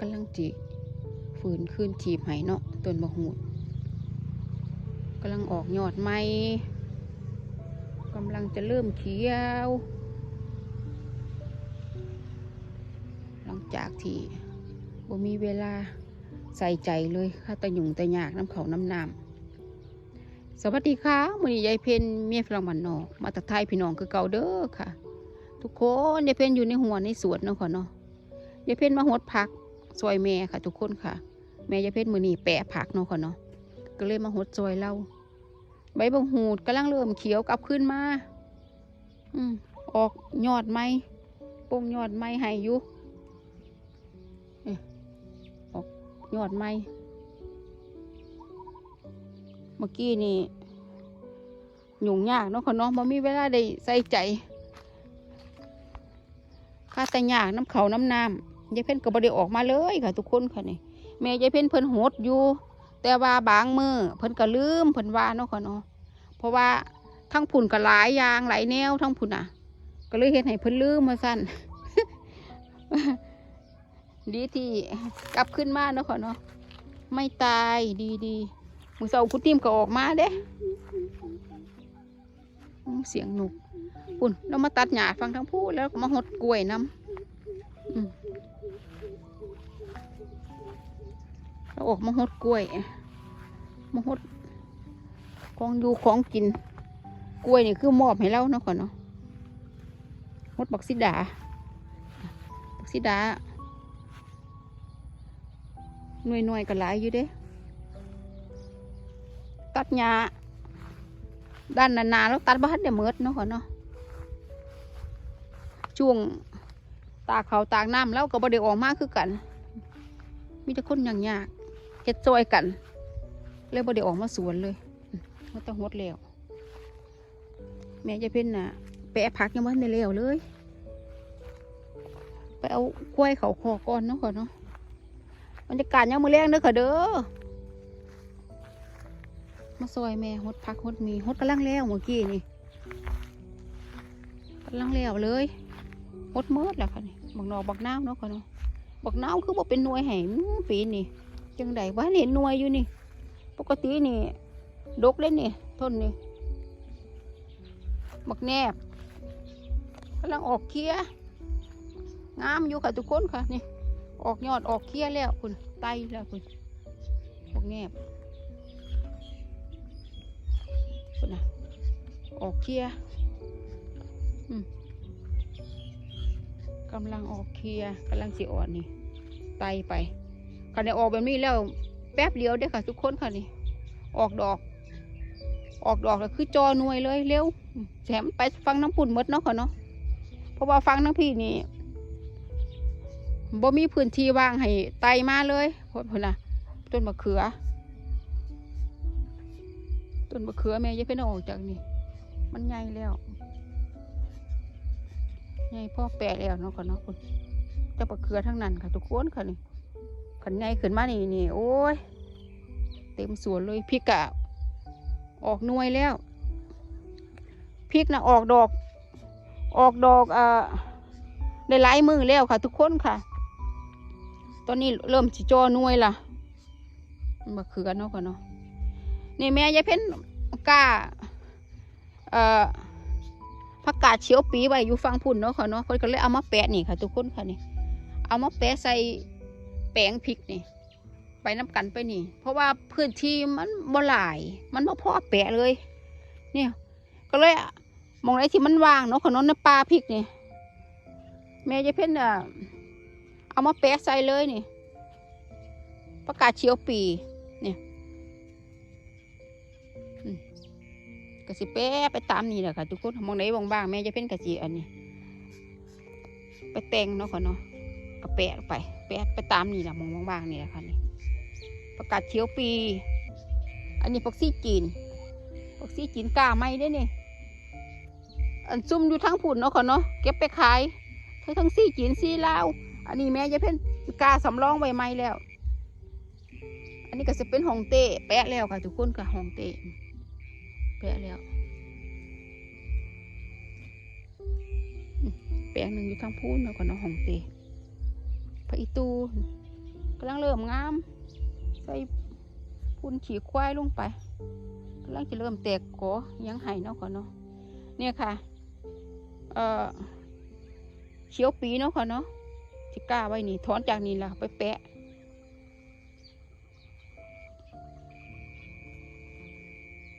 กำลังจีฝืนคืนจีบไหเนาะต้นบะหูดกำลังออกยอดใหม่กำลังจะเริ่มเขียว หลังจากที่บ่มีเวลาใส่ใจเลยข้าตะหยุ่งตะยากน้ำเขาน้ำน้ำสวัสดีค่ะมือนี้ยายเพนเมียฝรั่งบ้านนอก มาตักทยพี่น้องคือเก่าเด้อค่ะ ทุกคนยายเพนอยู่ในหัวในสวนเนาะค่ะเนาะ ยายเพนมาหดผักซอยแม่ค่ะ ทุกคนค่ะ แม่ยายเพนมือนีแปะผักเนาะค่ะเนาะก็เลยมาหดซอยเราใบบังหูดกำลังเริ่มเขียวกลับขึ้นมา อืมออกยอดไหมปงยอดไหมให้อยู่ยอดไม้เมื่อกี้นี่ยุ่งยากเนาะค่ะเนาะบ่มีเวลาได้ใส่ใจข้าแต่ยากน้ำเขาน้ำน้ำ ยายเพ่นก็บ่ได้ออกมาเลยค่ะ ทุกคนค่ะนี่แม่ยายเพ่นเพิ่นโหดอยู่ แต่ว่าบางมือเพิ่นก็ลืมเพิ่นว่าเนาะค่ะเนาะเพราะว่าทั้งผุ่นก็หลายอย่างหลายแนวทั้งผุ่นอะ ก็เลยเฮ็ดให้เพิ่นลืมมาสั่นดีที่กลับขึ้นมาเนาะค่ะเนาะไม่ตายดีดีมือเสาคุณติมก็ออกมาเด้เสียงหนุกปุ่นเรามาตัดหญ้าฟังทั้งพูดแล้วมาหดกล้วยน้ำ เราออกมาหดกล้วยมาหดของอยู่ของกิน กล้วยนี่คือมอบให้เราเนาะค่ะเนาะหดบักซิดาบักซิดาหน่วยหน่วยๆก็หลายอยู่เด้ ตัดหญ้าด้านนาๆแล้วตัดบ้านเดี๋ยวมืดเนาะค่ะเนาะช่วงตากเขาวตากน้ำแล้วก็บ่ได้ออกมากคือกัน มีแต่คนอย่างยาก เฮ็ดซอยกัน เลยบ่ได้ออกมาสวนเลยมันต้องหดแล้วแม่จะเพิ่นน่ะแปะผักยังบ่ทันได้แล้วเลย ไปเอากล้วยเขาคอก่อนเนาะค่ะเนาะบรรยากาศยังมือแรงเด้อค่ะเด้อมาซอยแม่ฮดพักฮดมีฮดกำลังแล้วเมื่อกี้นี่กำลังแล้วเลยฮดเมิดแล้วค่ะนี่บักนอกบักน้าวเนาะค่ะเนาะบักน้าวคือบอกเป็นหน่วยแห่งปีนี่ จังใดว่าเห็นหน่วยอยู่นี่ ปกตินี่ ดกเล่นนี่ทนนี่บักแนบกำลังออกเคี้ยงามอยู่ค่ะทุกคนค่ะนี่ออกยอดออกเคี้ยแล้วคุณไตแล้วคุณพวกแงบคุณนะออกเคี้ยกำลังออกเคี้ยกำลังสิอ่อนนี่ไตไป คันได้ออกแบบนี้แล้วแป๊บเดียวเด้ค่ะ ทุกคนค่ะนี่ ออกดอก ออกดอกแล้วคือจอหน่วยเลยเร็วแถมไปฟังน้ำปุ่นมดเนาะค่ะเนาะเพราะว่าฟังน้ำพี่นี่บ่มีพื้นที่ว่างให้ไตมาเลยเพราะพุ่นะต้นมะเขือ ต้นมะเขือแม่ยังเพิ่นออกจากนี่ มันใหญ่แล้วใหญ่พ่อแปะแล้วเนาะค่ะเนาะคุณเจ้ามะเขือทั้งนั้นค่ะ ทุกคนค่ะนี่ ขันใหญ่ขึ้นมานี่นี่โอ้ย เต็มสวนเลยพริกกะออกหน่วยแล้วพริกนะออกดอก ออกดอกอ่าได้หลายมือแล้วค่ะ ทุกคนค่ะ ตอนนี้เริ่มสิจอหน่วยละมะเขือเนาะก่อนเนาะนี่แม่ยายเพ้นกล้าเอ่อผักกาดเฉียวปีไว้อยู่ฟังพุ่นเนาะค่ะเนาะเพิ่นก็เลยเอามาแปะนี่ค่ะ ทุกคนค่ะนี่ เอามาแปะใส่ แปลงพริกนี่ไปน้ำกันไปนี่ เพราะว่าพื้นที่มันบ่หลาย มันบ่พอแปะเลย เนี่ย ก็เลยมองไหนที่มันว่างเนาะค่ะเนในป่าพริกนี่แม่ยายเพ้นอะเอามาแปะใส่เลยนี่ประกาศเชียวปีเนี่ยอืมกะสิแปะไปตามนี่แหละค่ะทุกคนมองไหนบางบ้างๆแม่จะเป็นกะจิอันนี้ ไปแต่งเนาะค่ะเนาะก็แปะไป ปไปตามนี่แหละมองบางๆนี่แหละค่ะนี่ประกาศเชียวปี อันนี้ผักซี่จีนผักซี่จีนกล้าไหมได้นี่อันซุ่มอยู่ทั้งผุนเนาะค่ะเนาะเก็บไปขาย ทั้งทั้งซี่จีนซี่ลาวอันนี้แม่จะเป็นกล้าสำรองไว้ไหมแล้ว อันนี้ก็จะเป็นหองเต้แปะแล้วค่ะทุกคนค่ะหองเต้แปะแล้วแปลงหนึ่งอยู่ทางพูนแล้วก็เนาะห้องเต้ ผักอีตูกำลังเริ่มงาม ใส่พุ่นขี่ควายลงไปกำลังจะเริ่มแตกกอยังไห้เนาะก่อนเนาะเนี่ยค่ะ เอ่อเขียวปีเนาะค่ะเนาะที่กล้าไว้นี่ถอนจากนี่ล่ะไปแปะ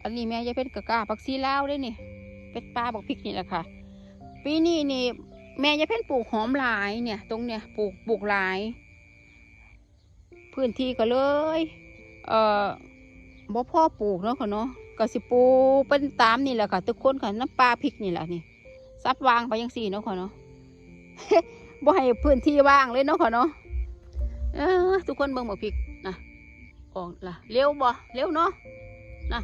อันนี้แม่ยายเพชรกะกาผักซีลาวได้นี่ เป็ดปลาบักพริกนี่แหละค่ะ ปีนี้นี่ แม่ยายเพชรปลูกหอมหลายเนี่ย ตรงเนี่ยปลูกปลูกหลาย พื้นที่ก็เลย เอ่อบ่พ่อปลูกเนาะค่ะเนาะก็สิปลูกเป็นตามนี่แหละค่ะ ทุกคนค่ะน้ำปลาพริกนี่แหละนี่ซับวางไปยังสี่เนาะค่ะเนาะบ่ให้พื้นที่ว่างเลยเนาะค่ะเนาะเออทุกคนเบิ่งบักพริกนะออกละเร็วบ่เร็วเนาะนะ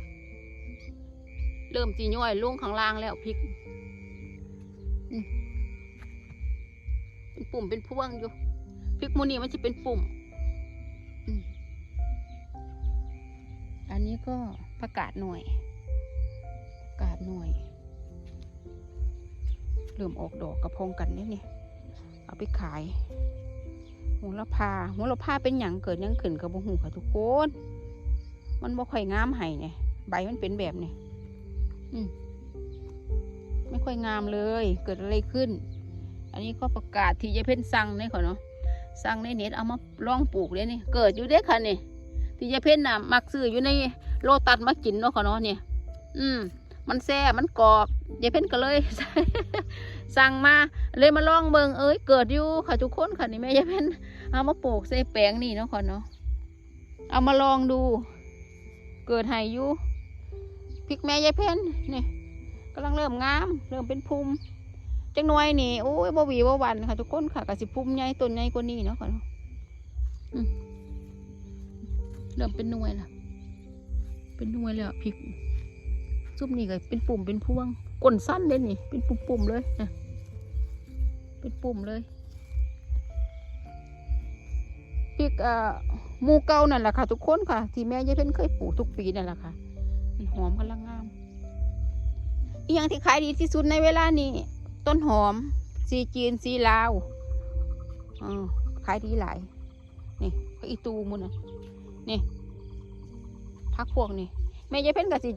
เริ่มจีย่อยลุ่งข้างล่างแล้วพริกอืม ปุ่มเป็นพวงอยู่พริกมูนี่มันจะเป็นปุ่ม อันนี้ก็ประกาศหน่วยประกาศหน่วยเริ่มออกดอกกระพงกันนี่นี่เอาไปขายโหระพาโหระพาเป็นหยังเกิดยังขึ้นกับบุหูค่ะทุกคน มันบ่ค่อยงามให้เนี่ยใบมันเป็นแบบนี้อืมไม่ค่อยงามเลย เกิดอะไรขึ้น นนี้ก็ประกาศที่จะเพ่นสั่งเนี่ยค่ะเนาะสั่งในเน็ตเอามาลองปลูกเลยนี่เกิดอยู่เด้ค่ะนี่ที่ยายเพ่นน่ะมักซื้ออยู่ในโลตัสมากินเนาะค่ะเนาะเนี่ยอืมมันแซ่มันกรอบยายเพ่นก็เลยสั่งมาเลยมาลองเบิงเอ้ยเกิดอยู่ค่ะทุกคนค่ะนี่แม่ยายเพ่นเอามาปลูกใส่แปลงนี่เนาะค่ะเนาะเอามาลองดู เกิดให้อยู่พริกแม่ยายเพ่นนี่กำลังเริ่มงาม เริ่มเป็นภูมิ จังน่วยนี่โอ้ยบ่หวีบ่วันค่ะทุกคนค่ะกะสิภูมิใหญ่ต้นใหญ่กว่านี้เนาะค่ะเนาะเริ่มเป็นหน่วยละเป็นหน่วยแล้วพริกซุปนี่ก็เป็นปุ่มเป็นพวงก้นสั้นเลยนี่ เป็นปุ่มๆเลยนะเป็นปุ่มเลยพริกอ่อหมูเก่านั่นแหละค่ะ ทุกคนค่ะที่แม่ยายเพ็ญเคยปลูกทุกปีนั่นแหละค่ะหอมกำลังงามอีกอย่างที่ขายดีที่สุดในเวลานี้ ต้นหอม สีจีน สีลาวขายดีหลาย นี่ก็อีตูมุนอะนี่พักพวกนี่แม่ยายเพ่นก็สิ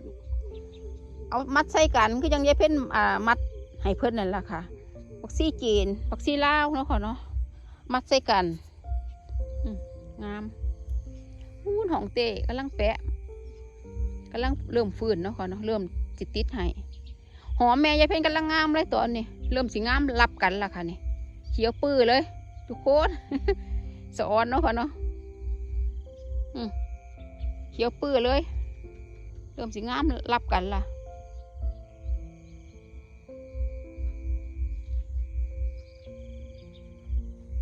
เอามัดใส่กัน คือยังยายเพ่นอ่า มัดให้เพิ่อนนั่นแหละค่ะบักซี่จีนบักซี่ลาวเนาะค่ะเนาะ มัดใส่กันงามอู้หองเตะกำลังแปะกำลังเริ่มฟื้นเนาะค่ะเนาะ เริ่มจิตติดให้หอมแม่ยายเพ่นกำลังงามเลยตอนนี้ เริ่มสิงามรับกันละค่ะนี่เขียวปื้อเลย ทุกคนสะออนเนาะค่ะเนาะเขียวปื้อเลย เริ่มสิงามรับกันละ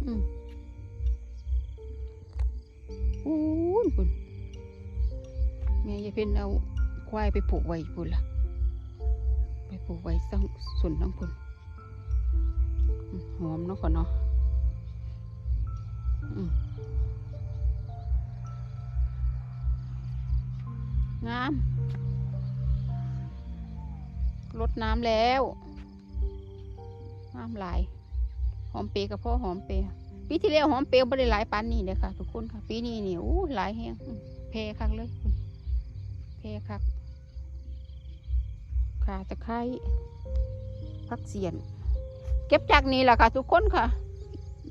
อืมอู้นคุณแม่ยายเพ็ญเอาควายไปผูกไว้พุ่นล่ะ ไปผูกไว้ตั้งส่วนทั้งพุ่นอืม หอมเนาะก่อนเนาะงามลดน้ำแล้วน้ำหลายหอมเปรกับพ่อหอมเปรย์ปีที่แล้วหอมเปรย์ไม่ได้หลายปันนี่เลยค่ะ ทุกคนค่ะปีนี้นี่อู้หลายแห้งเพคักเลยเพคักขาตะไคร้พักเสียน เก็บจากนี้แหละค่ะ ทุกคนค่ะ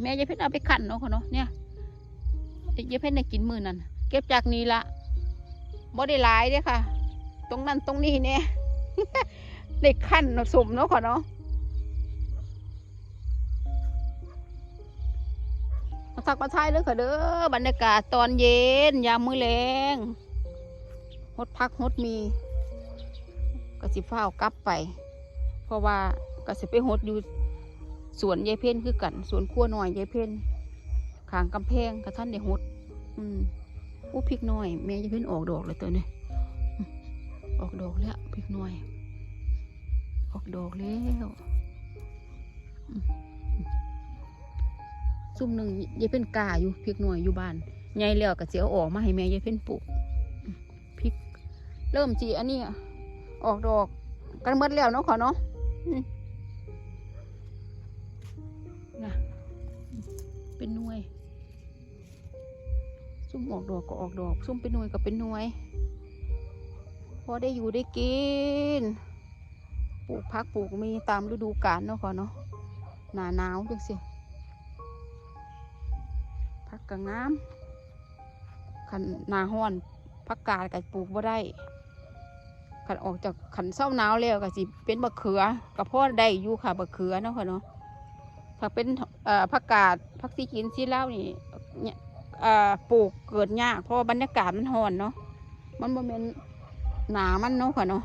แม่ยายเพชรเอาไปขันเนาะค่ะเนาะเนี่ยยายเพชรเนี่ยกินมือนั่นเก็บจากนี้ละบ่ได้หลายเด้ค่ะ ตรงนั้นตรงนี้เนี่ยได้ขันเนาะสมเนาะค่ะเนาะมาทักมาทายเลยค่ะเด้อบรรยากาศตอนเย็นยามมื้อแรงฮดพักฮดมีก็สิฟ้ากลับไป เพราะว่าก็สิไปฮดอยู่ สวนยายเพ่นคือกัน สวนขั้วหน่อยยายเพ่นขางกำแพงกับท่านได้ฮดอืมอู้พริกหน้อย แม่จะเพ่นออกดอกเลยตัวนี้อออกดอกแล้วพริกหน้อย ออกดอกแล้วซุ่มหนึ่งยายเพ่นกาอยู่พริกหน้อยอยู่บ้านใหญ่แล้วก็เสียออกมาให้แม่ยายเพ่นปลูกพริก เริ่มจีอันนี้อออกดอกกันหมดแล้วเนาะขอเนาะ เป็นหน่วย ซุ่มออกดอกก็ออกดอก ซุ่มเป็นหน่วยก็เป็นหน่วย พอได้อยู่ได้กิน ปลูกพักปลูกมีตามฤดูกาลเนาะก่อนเนาะ หนาหนาวจังสิพักกะงามขันหนาห้อนพักกาดก็ปลูกบ่ได้ขันออกจากขันเศร้าหนาวแล้วก็สิเป็นบะเขือกับพ่อได้อยู่ค่ะบะเขือเนาะค่ะเนาะ ถ้าเป็นผักกาดผักซีกินซีเล่านี่ปลูกเกิดยากเพราะบรรยากาศมันร้อนเนาะมันบ่แม่นหนามันเนาะค่ะเนาะ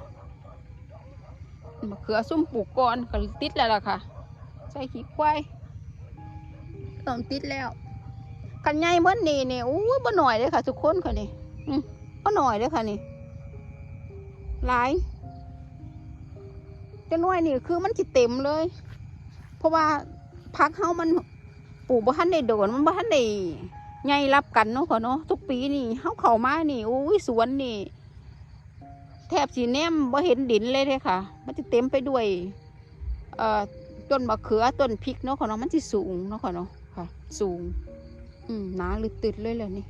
มะเขือซุ่มปลูกก่อนก็ติดแล้วล่ะค่ะ ใส่ขี้ควายต้องติดแล้วขันใหญ่เมื่อนี่นี่อู้บ่หน่อยเลยค่ะทุกคนค่ะนี่อืมบ่หน่อยเลยค่ะนี่หลายจะน้อยนี่คือมันจิเต็มเลย เพราะว่า พักเฮามันปลูกบ่ทันได้โดนมันบ่ทันได้ใหญ่รับกันเนาะค่ะเนาะทุกปีนี่เฮาเข้ามานี่อู้ยสวนนี่ แทบสีแนมบ่เห็นดินเลยเลยค่ะ มันจะเต็มไปด้วยเอ่อต้นมะเขือต้นพริกเนาะค่ะเนาะมันจะสูงเนาะค่ะเนาะค่ะ สูง อืมหนาหรือติดเลยแหละนี่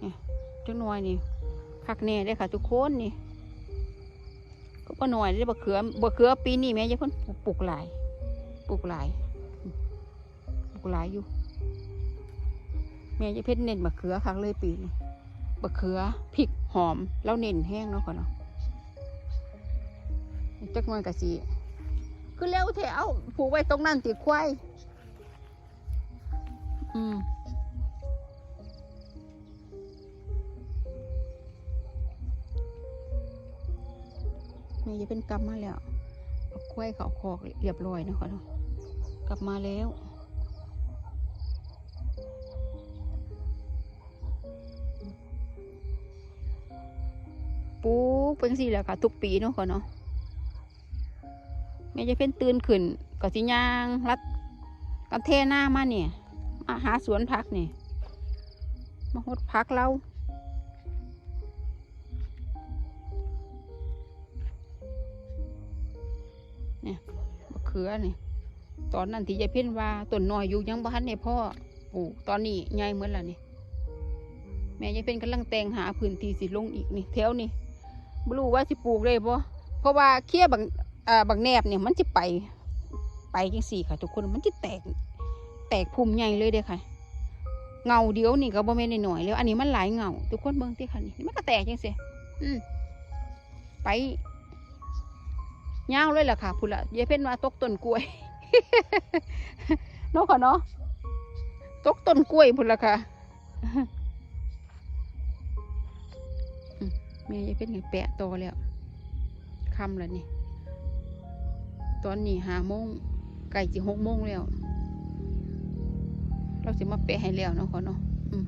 เนี่ยจังหน่อยนี่คักแน่ได้ค่ะ ทุกคนนี่ก็บ่หน่อยได้บะเขือบะเขือปีนี้แม่ยายเพิ่นปลูกหลายปลูกหลายลูก หลายอยู่ แม่ยายเพชรเน้นมะเขือคักเลยปีนี้มะเขือพริกหอมแล้วเน้นแห้งเนาะค่ะเนาะจักหน่อยกะสิคือเร็วแถวผูกไว้ตรงนั้นติดควายอืมนี่จะเป็นกลับมาแล้วควายเขาคอกเรียบร้อยนะคะเนาะกลับมาแล้ว เป็นสี่แหละค่ะ ทุกปีเนาะค่ะเนาะแม่จะเป็นตื่นขึ้นก็สิย่างรัดกันเทหน้ามาเนี่ยมาหาสวนพักเนี่ยมาหดพักเราเนี่ยมะเขือเนี่ยตอนนั้นที่ยายเพ่นว่าต้นน้อยอยู่ยังบ้านเนี่ยพ่อปลูกตอนนี้ใหญ่เหมือนละนี่แม่ยายเพ่นกำลังแต่งหาพื้นที่สิลงอีกนี่แถวนี่ ไม่รู้ว่าสิปลูกได้บ่เพราะว่าเคี้ยบางอ่าบางแนบเนี่ยมันจะไป ไปจังสี่ค่ะ ทุกคนมันจะแตก แตกพุ่มใหญ่เลยเด้ค่ะ เงาเดียวนี่ก็บ่แม่นหน่อยๆแล้วอันนี้มันหลายเงาทุกคนเบิ่งที่ค่ะนี่มันก็แตกจังซี่อืมไปยาเลยล่ะค่ะพุ่นละยายเพ่นว่าตกต้นกล้วยเนาะค่ะเนาะตกต้นกล้วยพุ่นละค่ะ แม่ยายเพ่นไงแปะโตอแล้วคำแล้วนี่ ตอนนี้หาโมงไก่จีหกโมงแล้ว เราจะมาเปะให้แล้วเนาะขาเนาะอืม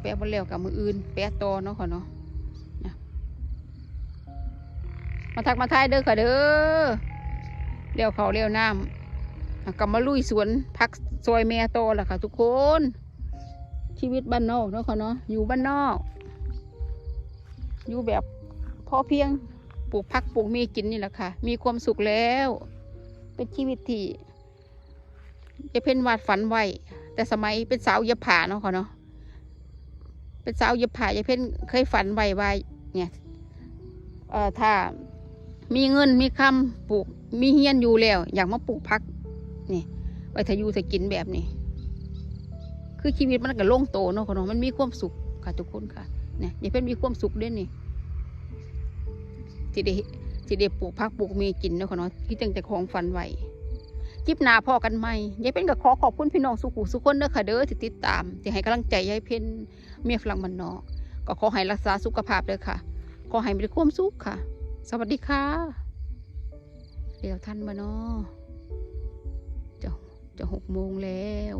แปะบนแล้วกับมืออื่น แปะต่อเนาะขาเนาะมาทักมาทายเด้อค่ะเด้อเลี้ยวเขาเลี้ยวน้ำกลับมาลุยสวนพักซอยแม่โตแหละค่ะทุกคน ชีวิตบ้านนอกเนาะเขาเนาะอยู่บ้านนอก อยู่แบบพอเพียงปลูกพักปลูกมีกินนี่แหละค่ะ มีความสุขแล้ว เป็นชีวิตที่จะเพ่นวาดฝันไว้แต่สมัยเป็นสาวเย็บผ้าเนาะค่ะเนาะเป็นสาวเย็บผ้าจะเพ่นเคยฝันไว้ว่าเนี่ยเอ่อถ้ามีเงินมีคำปลูกมีเฮียนอยู่แล้ว อยากมาปลูกพักนี่ไว้ถ้ายู่ถ้ากินแบบนี้ คือชีวิตมันก็โล่งโตเนาะค่ะเนาะมันมีความสุขค่ะทุกคนค่ะเนี่ยอย่าเพิ่นมีความสุขด้วยนี่ที่ได้ที่ได้ปลูกพักปลูกมีกินเนาะค่ะเนาะที่ตั้งแต่ของฝันไว้คลิปหน้าพอกันไหมยายเพ็ญก็ขอขอบคุณพี่น้องสุขุสุขคนเด้อค่ะเด้อที่ติดตามที่ให้กำลังใจยายเพ็ญเมียฝรั่งมันนอกก็ขอให้รักษาสุขภาพเด้อค่ะ ขอให้มีความสุขค่ะ สวัสดีค่ะ เดี๋ยวท่านมาเนาะจะจะหกโมงแล้ว